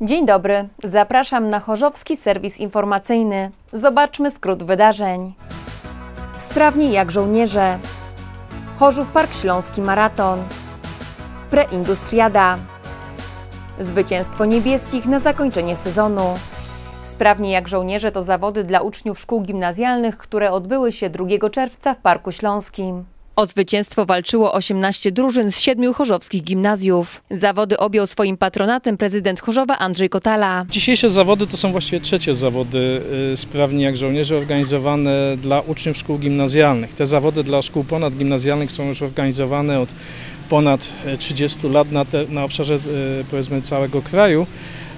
Dzień dobry, zapraszam na Chorzowski Serwis Informacyjny. Zobaczmy skrót wydarzeń. Sprawni jak żołnierze. Chorzów Park Śląski Maraton. Preindustriada. Zwycięstwo niebieskich na zakończenie sezonu. Sprawni jak żołnierze to zawody dla uczniów szkół gimnazjalnych, które odbyły się 2 czerwca w Parku Śląskim. O zwycięstwo walczyło 18 drużyn z siedmiu chorzowskich gimnazjów. Zawody objął swoim patronatem prezydent Chorzowa Andrzej Kotala. Dzisiejsze zawody to są właściwie trzecie zawody y, sprawni jak żołnierze organizowane dla uczniów szkół gimnazjalnych. Te zawody dla szkół ponadgimnazjalnych są już organizowane od ponad y, 30 lat na, te, na obszarze y, powiedzmy całego kraju.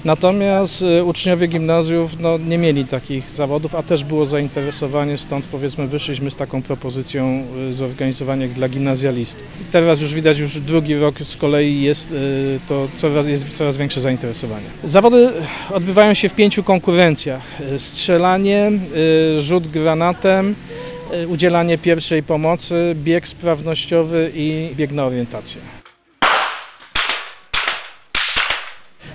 Natomiast y, uczniowie gimnazjów no, nie mieli takich zawodów, a też było zainteresowanie, stąd powiedzmy wyszliśmy z taką propozycją y, zorganizowania dla gimnazjalistów. I teraz już widać, już drugi rok z kolei jest y, to coraz, jest coraz większe zainteresowanie. Zawody odbywają się w pięciu konkurencjach. Strzelanie, rzut granatem, udzielanie pierwszej pomocy, bieg sprawnościowy i bieg na orientację.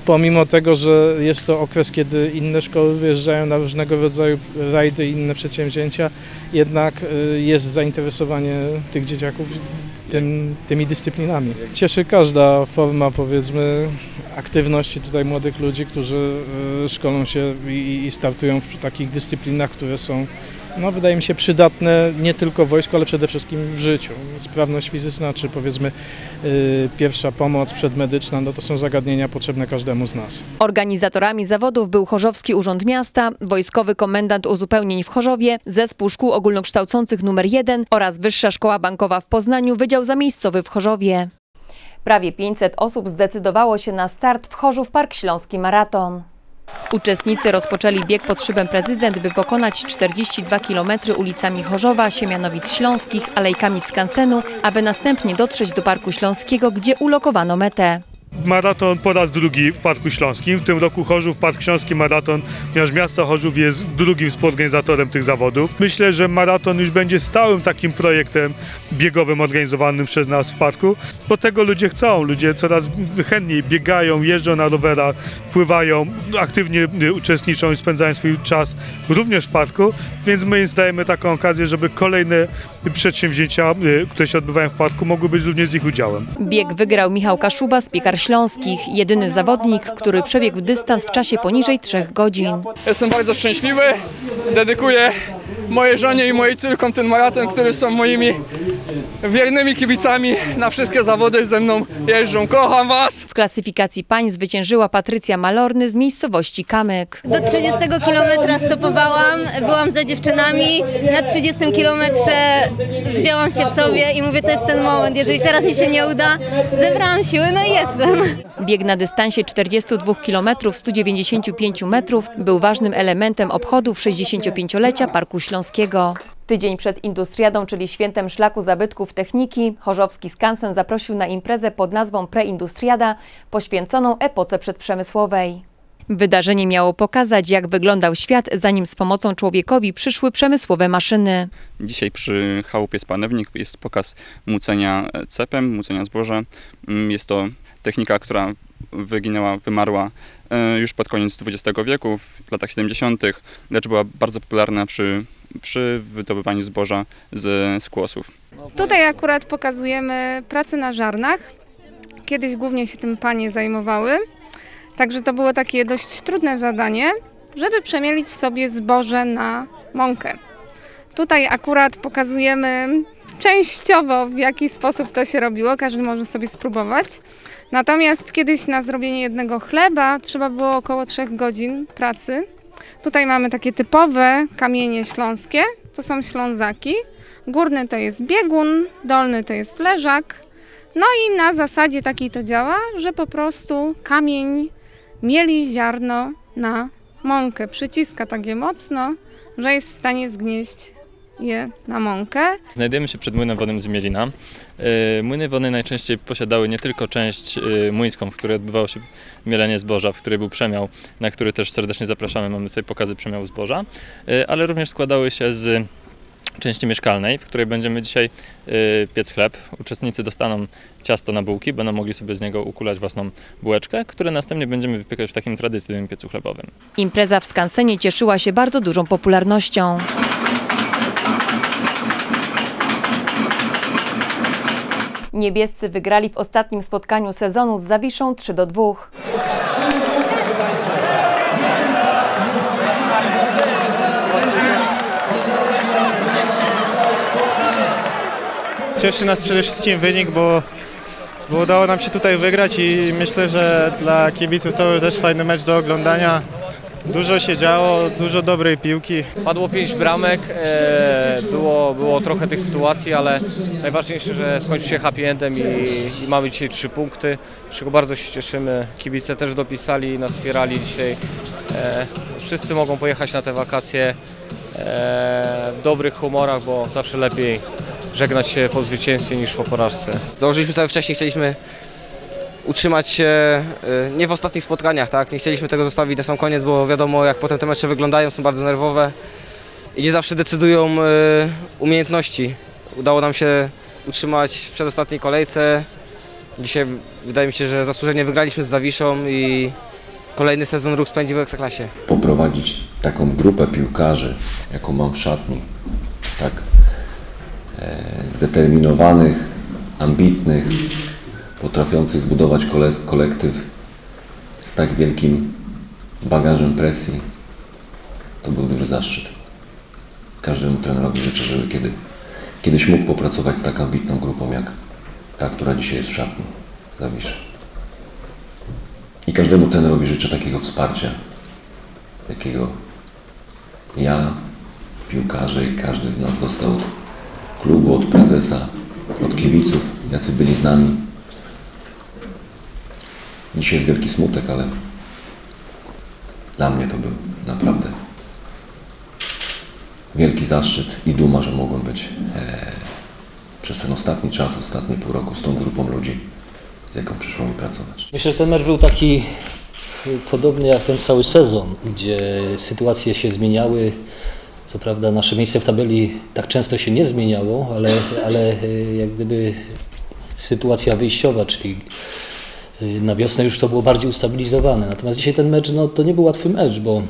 Pomimo tego, że jest to okres, kiedy inne szkoły wyjeżdżają na różnego rodzaju rajdy i inne przedsięwzięcia, jednak y, jest zainteresowanie tych dzieciaków tym, tymi dyscyplinami. Cieszy każda forma, powiedzmy, aktywności tutaj młodych ludzi, którzy y, szkolą się i, i startują w takich dyscyplinach, które są, no, wydaje mi się, przydatne nie tylko w wojsku, ale przede wszystkim w życiu. Sprawność fizyczna, czy powiedzmy y, pierwsza pomoc przedmedyczna, no to są zagadnienia potrzebne każdemu z nas. Organizatorami zawodów był Chorzowski Urząd Miasta, Wojskowy Komendant Uzupełnień w Chorzowie, Zespół Szkół Ogólnokształcących nr 1 oraz Wyższa Szkoła Bankowa w Poznaniu, Wydział Zamiejscowy w Chorzowie. Prawie 500 osób zdecydowało się na start w Chorzów Park Śląski Maraton. Uczestnicy rozpoczęli bieg pod szybem prezydent, by pokonać 42 km ulicami Chorzowa, Siemianowic Śląskich, alejkami skansenu, aby następnie dotrzeć do Parku Śląskiego, gdzie ulokowano metę. Maraton po raz drugi w Parku Śląskim. W tym roku Chorzów Park Śląski Maraton, ponieważ miasto Chorzów jest drugim współorganizatorem tych zawodów. Myślę, że maraton już będzie stałym takim projektem biegowym organizowanym przez nas w parku, bo tego ludzie chcą. Ludzie coraz chętniej biegają, jeżdżą na rowerach, pływają, aktywnie y, uczestniczą i spędzają swój czas również w parku, więc my dajemy taką okazję, żeby kolejne przedsięwzięcia, y, które się odbywają w parku, mogły być również z ich udziałem. Bieg wygrał Michał Kaszuba z Piekar Śląskich, jedyny zawodnik, który przebiegł dystans w czasie poniżej 3 godzin. Jestem bardzo szczęśliwy. Dedykuję mojej żonie i mojej córkom ten maraton, które są moimi wiernymi kibicami. Na wszystkie zawody ze mną jeżdżą. Kocham Was! W klasyfikacji pań zwyciężyła Patrycja Malorny z miejscowości Kamyk. Do 30 kilometra stopowałam, byłam za dziewczynami. Na 30 kilometrze wzięłam się w sobie i mówię, to jest ten moment. Jeżeli teraz mi się nie uda, zebrałam siły, no i jestem. Bieg na dystansie 42 km 195 metrów był ważnym elementem obchodów 65-lecia Parku Śląskiego. Tydzień przed Industriadą, czyli świętem szlaku zabytków techniki, Chorzowski Skansen zaprosił na imprezę pod nazwą Preindustriada, poświęconą epoce przedprzemysłowej. Wydarzenie miało pokazać, jak wyglądał świat, zanim z pomocą człowiekowi przyszły przemysłowe maszyny. Dzisiaj przy chałupie Spanewnik jest pokaz mucenia cepem, mucenia zboża. Mm, Jest to technika, która wyginęła, wymarła e, już pod koniec XX wieku, w latach 70., lecz była bardzo popularna przy, przy wydobywaniu zboża z skłosów. Tutaj akurat pokazujemy pracę na żarnach. Kiedyś głównie się tym panie zajmowały. Także to było takie dość trudne zadanie, żeby przemielić sobie zboże na mąkę. Tutaj akurat pokazujemy częściowo w jaki sposób to się robiło, każdy może sobie spróbować. Natomiast kiedyś na zrobienie jednego chleba trzeba było około 3 godzin pracy. Tutaj mamy takie typowe kamienie śląskie, to są ślązaki. Górny to jest biegun, dolny to jest leżak. No i na zasadzie takiej to działa, że po prostu kamień mieli ziarno na mąkę. Przyciska tak je mocno, że jest w stanie zgnieść je na mąkę. Znajdujemy się przed młynem wodnym z Mielina. E, Młyny wodne najczęściej posiadały nie tylko część e, młyńską, w której odbywało się mielenie zboża, w której był przemiał, na który też serdecznie zapraszamy, mamy tutaj pokazy przemiału zboża, e, ale również składały się z części mieszkalnej, w której będziemy dzisiaj y, piec chleb. Uczestnicy dostaną ciasto na bułki, będą mogli sobie z niego ukulać własną bułeczkę, które następnie będziemy wypiekać w takim tradycyjnym piecu chlebowym. Impreza w skansenie cieszyła się bardzo dużą popularnością. Niebiescy wygrali w ostatnim spotkaniu sezonu z Zawiszą 3 do 2. Cieszy nas przede wszystkim wynik, bo, bo udało nam się tutaj wygrać i myślę, że dla kibiców to był też fajny mecz do oglądania. Dużo się działo, dużo dobrej piłki. Padło pięć bramek, e, było, było trochę tych sytuacji, ale najważniejsze, że skończył się happy endem i, i mamy dzisiaj trzy punkty, z czego bardzo się cieszymy. Kibice też dopisali, nas wspierali dzisiaj. E, wszyscy mogą pojechać na te wakacje e, w dobrych humorach, bo zawsze lepiej żegnać się po zwycięstwie niż po porażce. Założyliśmy sobie wcześniej, chcieliśmy utrzymać się y, nie w ostatnich spotkaniach, tak? Nie chcieliśmy tego zostawić na sam koniec, bo wiadomo jak potem te mecze wyglądają, są bardzo nerwowe i nie zawsze decydują y, umiejętności. Udało nam się utrzymać w przedostatniej kolejce. Dzisiaj wydaje mi się, że zasłużenie wygraliśmy z Zawiszą i kolejny sezon ruch spędzi w Ekstraklasie. poprowadzić taką grupę piłkarzy, jaką mam w szatni, tak e, zdeterminowanych, ambitnych, potrafiących zbudować kole, kolektyw z tak wielkim bagażem presji, to był duży zaszczyt. Każdemu trenerowi życzę, żeby kiedy, kiedyś mógł popracować z tak ambitną grupą jak ta, która dzisiaj jest w szatni Zawiszy. I każdemu trenerowi życzę takiego wsparcia, jakiego ja, piłkarze i każdy z nas dostał od klubu, od prezesa, od kibiców, jacy byli z nami. Dzisiaj jest wielki smutek, ale dla mnie to był naprawdę wielki zaszczyt i duma, że mogłem być e, przez ten ostatni czas, ostatnie pół roku z tą grupą ludzi, z jaką przyszło mi pracować. Myślę, że ten mecz był taki y, podobny jak ten cały sezon, gdzie sytuacje się zmieniały. Co prawda nasze miejsce w tabeli tak często się nie zmieniało, ale, ale y, jak gdyby sytuacja wyjściowa, czyli na wiosnę już to było bardziej ustabilizowane. Natomiast dzisiaj ten mecz, no to nie był łatwy mecz, bo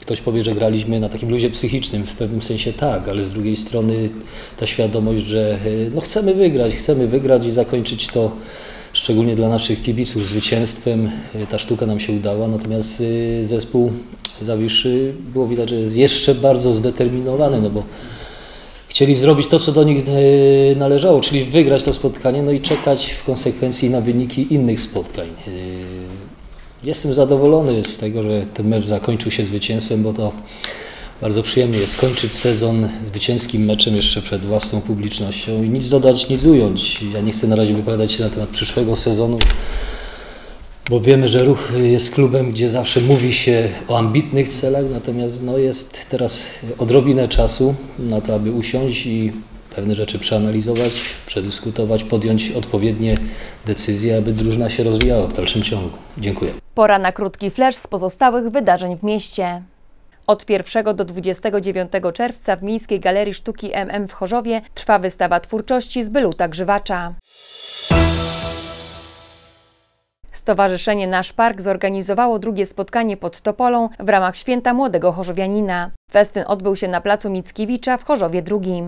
ktoś powie, że graliśmy na takim luzie psychicznym, w pewnym sensie tak, ale z drugiej strony ta świadomość, że y, no chcemy wygrać, chcemy wygrać i zakończyć to szczególnie dla naszych kibiców zwycięstwem. Y, Ta sztuka nam się udała, natomiast y, zespół Zawiszy było widać, że jest jeszcze bardzo zdeterminowany, no bo chcieli zrobić to, co do nich y, należało, czyli wygrać to spotkanie, no i czekać w konsekwencji na wyniki innych spotkań. Y, Jestem zadowolony z tego, że ten mecz zakończył się zwycięstwem, bo to bardzo przyjemnie jest skończyć sezon zwycięskim meczem jeszcze przed własną publicznością i nic dodać, nic ująć. Ja nie chcę na razie wypowiadać się na temat przyszłego sezonu, bo wiemy, że ruch jest klubem, gdzie zawsze mówi się o ambitnych celach, natomiast no jest teraz odrobinę czasu na to, aby usiąść i pewne rzeczy przeanalizować, przedyskutować, podjąć odpowiednie decyzje, aby drużyna się rozwijała w dalszym ciągu. Dziękuję. Pora na krótki flash z pozostałych wydarzeń w mieście. Od 1 do 29 czerwca w Miejskiej Galerii Sztuki MM w Chorzowie trwa wystawa twórczości z Byluta Grzywacza. Stowarzyszenie Nasz Park zorganizowało drugie spotkanie pod Topolą w ramach Święta Młodego Chorzowianina. Festyn odbył się na placu Mickiewicza w Chorzowie II.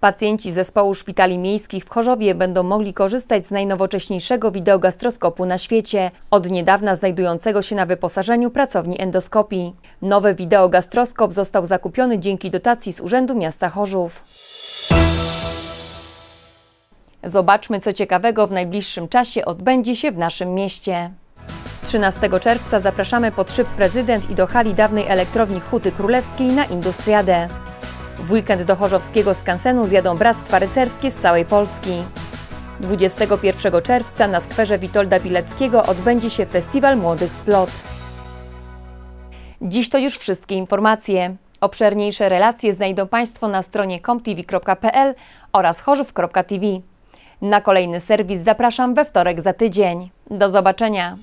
Pacjenci zespołu szpitali miejskich w Chorzowie będą mogli korzystać z najnowocześniejszego wideogastroskopu na świecie, od niedawna znajdującego się na wyposażeniu pracowni endoskopii. Nowy wideogastroskop został zakupiony dzięki dotacji z Urzędu Miasta Chorzów. Zobaczmy, co ciekawego w najbliższym czasie odbędzie się w naszym mieście. 13 czerwca zapraszamy pod szyb prezydent i do hali dawnej elektrowni Huty Królewskiej na Industriadę. W weekend do chorzowskiego skansenu zjadą bractwa rycerskie z całej Polski. 21 czerwca na skwerze Witolda Pileckiego odbędzie się Festiwal Młodych Splot. Dziś to już wszystkie informacje. Obszerniejsze relacje znajdą Państwo na stronie comtv.pl oraz chorzów.tv. Na kolejny serwis zapraszam we wtorek za tydzień. Do zobaczenia.